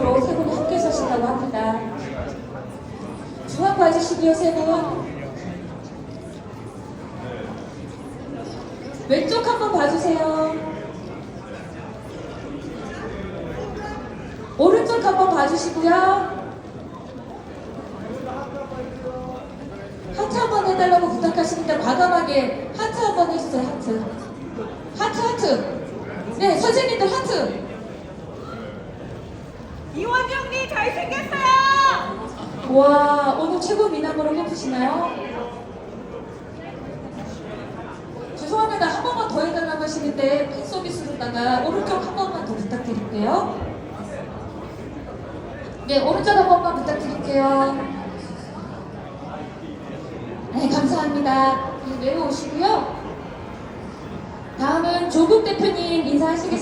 오른쪽으로 세 분이 함께 서신다고 합니다. 중앙 봐주시고요, 세 분. 왼쪽 한번 봐주세요. 오른쪽 한번 봐주시고요. 하트 한번 해달라고 부탁하시니까 과감하게 하트 한번 해주세요, 하트. 하트, 하트. 네, 선생님들 하트. 이원정님 잘생겼어요. 와, 오늘 최고 미남으로 뽑히시나요? 죄송합니다. 한 번만 더 해달라고 하시는데 팬 서비스로다가 오른쪽 한 번만 더 부탁드릴게요. 네, 오른쪽 한 번만 부탁드릴게요. 네, 감사합니다. 네, 내려오시고요. 다음은 조국 대표님 인사하시겠습니다.